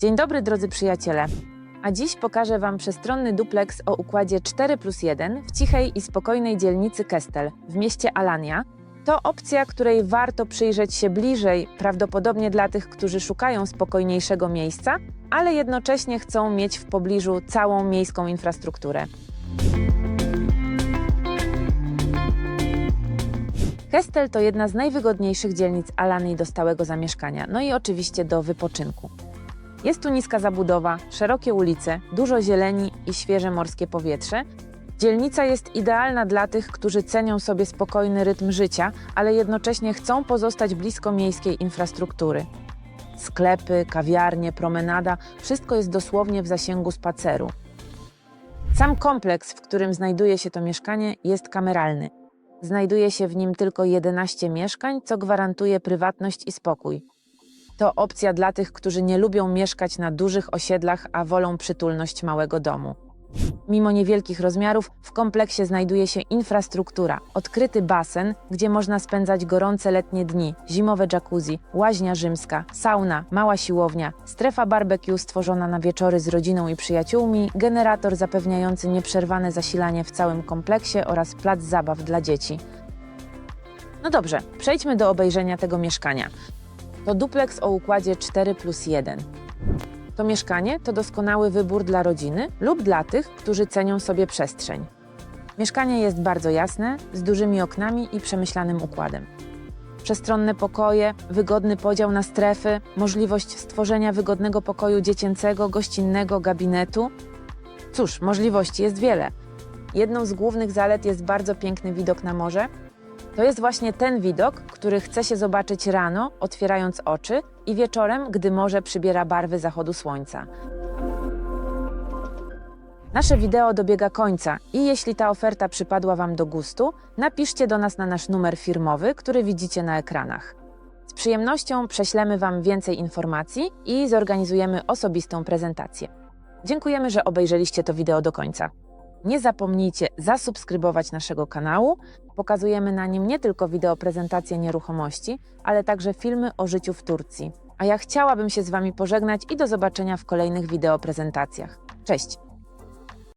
Dzień dobry drodzy przyjaciele. A dziś pokażę Wam przestronny dupleks o układzie 4 plus 1 w cichej i spokojnej dzielnicy Kestel w mieście Alania. To opcja, której warto przyjrzeć się bliżej, prawdopodobnie dla tych, którzy szukają spokojniejszego miejsca, ale jednocześnie chcą mieć w pobliżu całą miejską infrastrukturę. Kestel to jedna z najwygodniejszych dzielnic Alanii do stałego zamieszkania, no i oczywiście do wypoczynku. Jest tu niska zabudowa, szerokie ulice, dużo zieleni i świeże morskie powietrze. Dzielnica jest idealna dla tych, którzy cenią sobie spokojny rytm życia, ale jednocześnie chcą pozostać blisko miejskiej infrastruktury. Sklepy, kawiarnie, promenada wszystko jest dosłownie w zasięgu spaceru. Sam kompleks, w którym znajduje się to mieszkanie, jest kameralny. Znajduje się w nim tylko 11 mieszkań, co gwarantuje prywatność i spokój. To opcja dla tych, którzy nie lubią mieszkać na dużych osiedlach, a wolą przytulność małego domu. Mimo niewielkich rozmiarów, w kompleksie znajduje się infrastruktura, odkryty basen, gdzie można spędzać gorące letnie dni, zimowe jacuzzi, łaźnia rzymska, sauna, mała siłownia, strefa barbecue stworzona na wieczory z rodziną i przyjaciółmi, generator zapewniający nieprzerwane zasilanie w całym kompleksie oraz plac zabaw dla dzieci. No dobrze, przejdźmy do obejrzenia tego mieszkania. To dupleks o układzie 4 plus 1. To mieszkanie to doskonały wybór dla rodziny lub dla tych, którzy cenią sobie przestrzeń. Mieszkanie jest bardzo jasne, z dużymi oknami i przemyślanym układem. Przestronne pokoje, wygodny podział na strefy, możliwość stworzenia wygodnego pokoju dziecięcego, gościnnego, gabinetu. Cóż, możliwości jest wiele. Jedną z głównych zalet jest bardzo piękny widok na morze, to jest właśnie ten widok, który chce się zobaczyć rano, otwierając oczy, i wieczorem, gdy morze przybiera barwy zachodu słońca. Nasze wideo dobiega końca i jeśli ta oferta przypadła Wam do gustu, napiszcie do nas na nasz numer firmowy, który widzicie na ekranach. Z przyjemnością prześlemy Wam więcej informacji i zorganizujemy osobistą prezentację. Dziękujemy, że obejrzeliście to wideo do końca. Nie zapomnijcie zasubskrybować naszego kanału. Pokazujemy na nim nie tylko wideo prezentacje nieruchomości, ale także filmy o życiu w Turcji. A ja chciałabym się z Wami pożegnać i do zobaczenia w kolejnych wideo prezentacjach. Cześć!